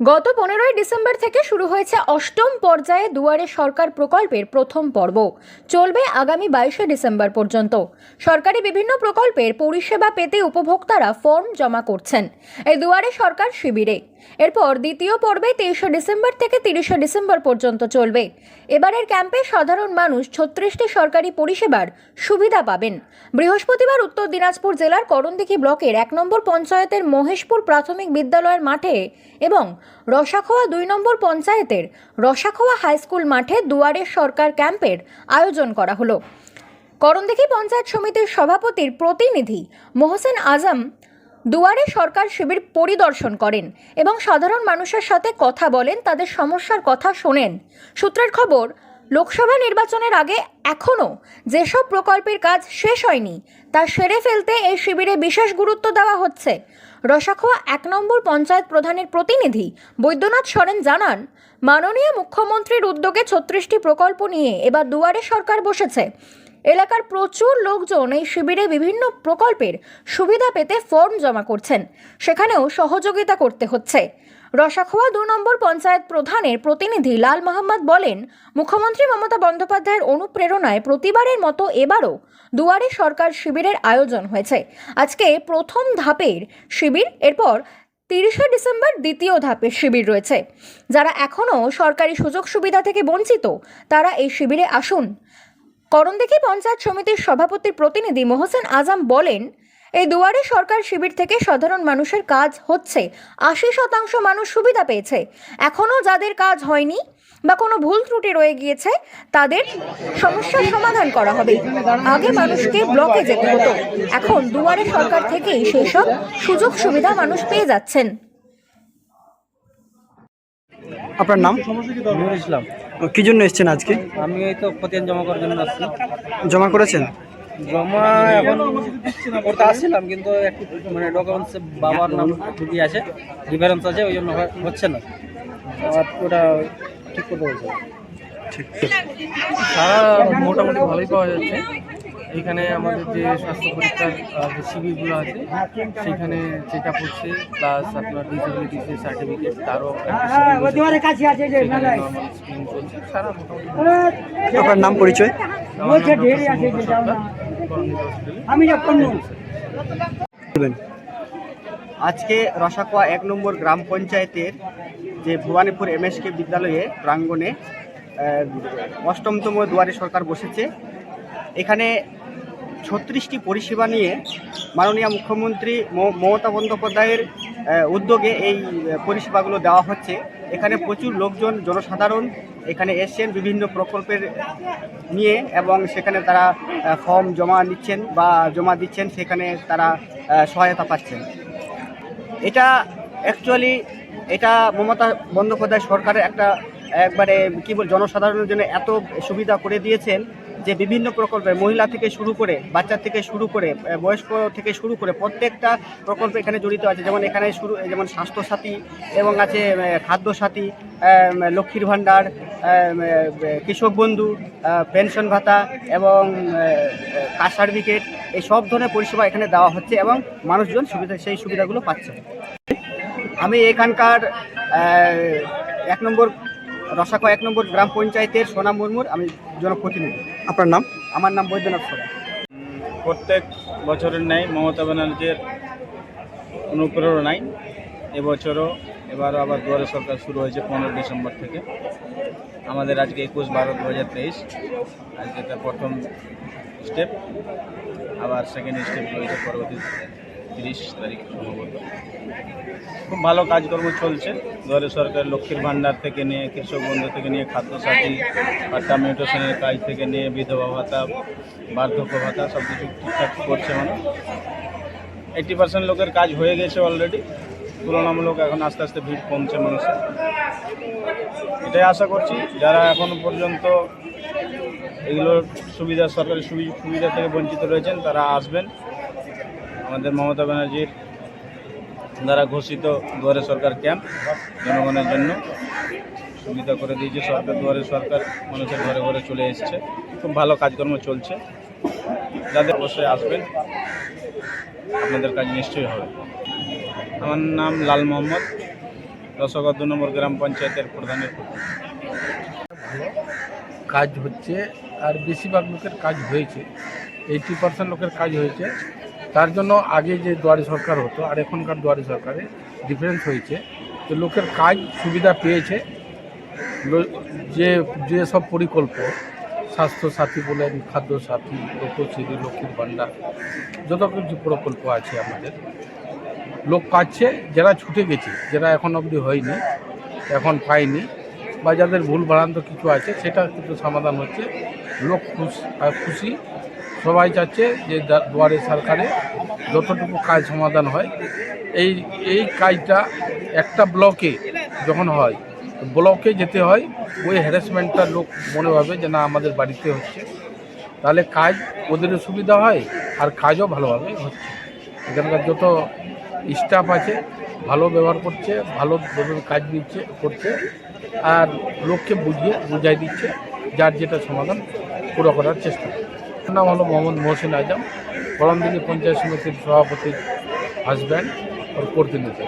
গত পনেরোই ডিসেম্বর থেকে শুরু হয়েছে অষ্টম পর্যায়ে দুয়ারে সরকার প্রকল্পের প্রথম পর্ব। চলবে আগামী বাইশে ডিসেম্বর পর্যন্ত। সরকারি বিভিন্ন প্রকল্পের পরিষেবা পেতে উপভোক্তারা ফর্ম জমা করছেন। এই দুয়ারে সরকার শিবিরে। এরপর দ্বিতীয় পর্বে তেইশে ডিসেম্বর থেকে তিরিশে ডিসেম্বর পর্যন্ত চলবে। এবারের ক্যাম্পে সাধারণ মানুষ ছত্রিশটি সরকারি পরিষেবার সুবিধা পাবেন। বৃহস্পতিবার উত্তর দিনাজপুর জেলার করণদিঘি ব্লকের এক নম্বর পঞ্চায়েতের মহেশপুর প্রাথমিক বিদ্যালয়ের মাঠে এবং রসাখোয়া দুই নম্বর পঞ্চায়েতের রসাখোয়া হাইস্কুল মাঠে দুয়ারে সরকার ক্যাম্পের আয়োজন করা হলো। করণদিঘি পঞ্চায়েত সমিতির সভাপতির প্রতিনিধি মোহসেন আজম দুয়ারে সরকার শিবির পরিদর্শন করেন এবং সাধারণ মানুষের সাথে কথা বলেন, তাদের সমস্যার কথা শোনেন। সূত্রের খবর, লোকসভা নির্বাচনের আগে এখনও যেসব প্রকল্পের কাজ শেষ হয়নি, তা সেরে ফেলতে এই শিবিরে বিশেষ গুরুত্ব দেওয়া হচ্ছে। রসাখোয়া এক নম্বর পঞ্চায়েত প্রধানের প্রতিনিধি বৈদ্যনাথ সরেন জানান, মাননীয় মুখ্যমন্ত্রীর উদ্যোগে ছত্রিশটি প্রকল্প নিয়ে এবার দুয়ারে সরকার বসেছে। এলাকার প্রচুর লোকজন এই শিবিরে বিভিন্ন প্রকল্পের সুবিধা পেতে ফর্ম জমা করছেন। সেখানেও সহযোগিতা করতে হচ্ছে। রসাখোয়া দু নম্বর পঞ্চায়েত প্রধানের প্রতিনিধি লাল মোহাম্মদ বলেন, মুখ্যমন্ত্রী মমতা বন্দ্যোপাধ্যায়ের অনুপ্রেরণায় প্রতিবারের মতো এবারও দুয়ারে সরকার শিবিরের আয়োজন হয়েছে। আজকে প্রথম ধাপের শিবির, এরপর তিরিশে ডিসেম্বর দ্বিতীয় ধাপের শিবির রয়েছে। যারা এখনও সরকারি সুযোগ সুবিধা থেকে বঞ্চিত, তারা এই শিবিরে আসুন। করণদিঘি পঞ্চায়েত সমিতির সভাপতির প্রতিনিধি মোহসেন আজম বলেন এই দুয়ারে সরকার শিবির থেকে সাধারণ মানুষের কাজ হচ্ছে। আশি শতাংশ মানুষ সুবিধা পেয়েছে। এখনও যাদের কাজ হয়নি বা কোনো ভুল ত্রুটি রয়ে গিয়েছে তাদের সমস্যার সমাধান করা হবে। আগে মানুষকে ব্লকে যেতে হতো। এখন দুয়ারে সরকার থেকেই সেই সব সুযোগ সুবিধা মানুষ পেয়ে যাচ্ছেন। আপনার নাম? নুর ইসলাম। কি জন্য এসেছেন আজকে? আমি এই তো জমা করার জন্য আসছি। জমা করেছেন? জমা এখন করতে আসছিলাম কিন্তু একটু মানে ডকুমেন্টস বাবার নাম ঢুকি আছে ডিফারেন্স আছে ওই জন্য হচ্ছে না। আর ওটা ঠিক করতে বলছে ঠিক সারা মোটামুটি ভালোই পাওয়া যাচ্ছে। এখানে আমাদের যে স্বাস্থ্য পরীক্ষার যে শিবিরগুলো আছে সেখানে চেক আপ হচ্ছে প্লাস আপনার ডিসেবিলিটি যে সার্টিফিকেট তারও আপনার নাম পরিচয়? বলবেন আজকে রসাকোয়া এক নম্বর গ্রাম পঞ্চায়েতের যে ভবানীপুর কে বিদ্যালয়ে প্রাঙ্গণে অষ্টমতম দুয়ারে সরকার বসেছে। এখানে ছত্রিশটি পরিষেবা নিয়ে মাননীয় মুখ্যমন্ত্রী মমতা বন্দ্যোপাধ্যায়ের উদ্যোগে এই পরিষেবাগুলো দেওয়া হচ্ছে। এখানে প্রচুর লোকজন, জনসাধারণ এখানে এসছেন বিভিন্ন প্রকল্পের নিয়ে এবং সেখানে তারা ফর্ম জমা নিচ্ছেন বা জমা দিচ্ছেন, সেখানে তারা সহায়তা পাচ্ছেন। এটা অ্যাকচুয়ালি এটা মমতা বন্দ্যোপাধ্যায় সরকারের একটা একবারে কি বল, জনসাধারণের জন্য এত সুবিধা করে দিয়েছেন যে বিভিন্ন প্রকল্পে মহিলা থেকে শুরু করে, বাচ্চা থেকে শুরু করে বয়স্ক থেকে শুরু করে প্রত্যেকটা প্রকল্প এখানে জড়িত আছে। যেমন এখানে শুরু যেমন স্বাস্থ্যসাথী এবং আছে খাদ্যসাথী লক্ষ্মীর ভাণ্ডার কৃষক বন্ধু পেনশন ভাতা এবং কাস্ট সার্টিফিকেট, এই সব ধরনের পরিষেবা এখানে দেওয়া হচ্ছে এবং মানুষজন সুবিধা, সেই সুবিধাগুলো পাচ্ছে। আমি এখানকার এক নম্বর রসাকো এক নম্বর গ্রাম পঞ্চায়েতের সোনা মুর্মুর আমি জনপ্রতিনিধি। আপনার নাম? আমার নাম বৈদ্যনাথ সরেন প্রত্যেক বছরের ন্যায় মমতা ব্যানার্জির অনুপ্রেরণায় এবছরও এবারও আবার দুয়ারে সরকার শুরু হয়েছে পনেরো ডিসেম্বর থেকে। আমাদের আজকে একুশ বারো দু হাজার তেইশ আজকে এটা প্রথম স্টেপ আবার সেকেন্ড স্টেপ রয়েছে পরবর্তী তিরিশ তারিখ সম্ভবত। খুব ভালো কাজকর্ম চলছে। দুয়ারে সরকার লক্ষ্মীর ভাণ্ডার থেকে নিয়ে, কৃষক বন্ধু থেকে নিয়ে, খাদ্যসাথী পাট্টা মিউটেশনের কাজ থেকে নিয়ে, বিধবা ভাতা, বার্ধক্য ভাতা সব কিছু ঠিকঠাক করছে মানুষ এইটি পার্সেন্ট লোকের কাজ হয়ে গেছে অলরেডি তুলনামূলক এখন আস্তে আস্তে ভিড় কমছে মানুষের। এটাই আশা করছি, যারা এখনও পর্যন্ত এগুলোর সুবিধা, সরকারি সুবি- সুবিধা থেকে বঞ্চিত রয়েছেন, তারা আসবেন। আমাদের মমতা ব্যানার্জির দ্বারা ঘোষিত দুয়ারে সরকার ক্যাম্প, জনগণের জন্য সুবিধা করে দিয়েছে সরকার, দুয়ারে সরকার মানুষের ঘরে ঘরে চলে এসছে। খুব ভালো কাজকর্ম চলছে। যাদের অবশ্যই আসবেন, আপনাদের কাজ নিশ্চয়ই হবে। আমার নাম লাল মোহাম্মদ রসগা দু নম্বর গ্রাম পঞ্চায়েতের প্রধানের। কাজ হচ্ছে, আর বেশিরভাগ লোকের কাজ হয়েছে এইটি পার্সেন্ট লোকের কাজ হয়েছে। তার জন্য আগে যে দুয়ারে সরকার হতো আর এখনকার দুয়ারে সরকারে ডিফারেন্স হয়েছে। তো লোকের কাজ সুবিধা পেয়েছে। যে যে সব প্রকল্প স্বাস্থ্য সাথী বলেন খাদ্য সাথী লোকশ্রী, লক্ষ্মীর ভাণ্ডার, যত কিছু প্রকল্প আছে আমাদের, লোক পাচ্ছে, যারা ছুটে গেছে, যারা এখন অবধি হয়নি, এখন পায়নি, বা যাদের ভুল ভ্রান্ত কিছু আছে, সেটা কিন্তু সমাধান হচ্ছে। লোক খুশি খুশি সবাই চাচ্ছে যে দুয়ারে সরকারে যতটুকু কাজ সমাধান হয়, এই এই কাজটা একটা ব্লকে যখন হয়, ব্লকে যেতে হয়, ওই হ্যারাসমেন্টটা লোক মনে হবে যে না, আমাদের বাড়িতে হচ্ছে। তাহলে কাজ ওদেরও সুবিধা হয় আর কাজও ভালোভাবে হচ্ছে। এখানকার যত স্টাফ আছে, ভালো ব্যবহার করছে ভালোভাবে কাজ দিচ্ছে, করছে, আর লোককে বুঝিয়ে বুঝাই দিচ্ছে, যার যেটা সমাধান পুরো করার চেষ্টা নাম হলো মোহাম্মদ মোহসিন আজম। করমদিনী পঞ্চায়েত সমিতির সভাপতির হাজব্যান্ড ওর প্রতিনিধি।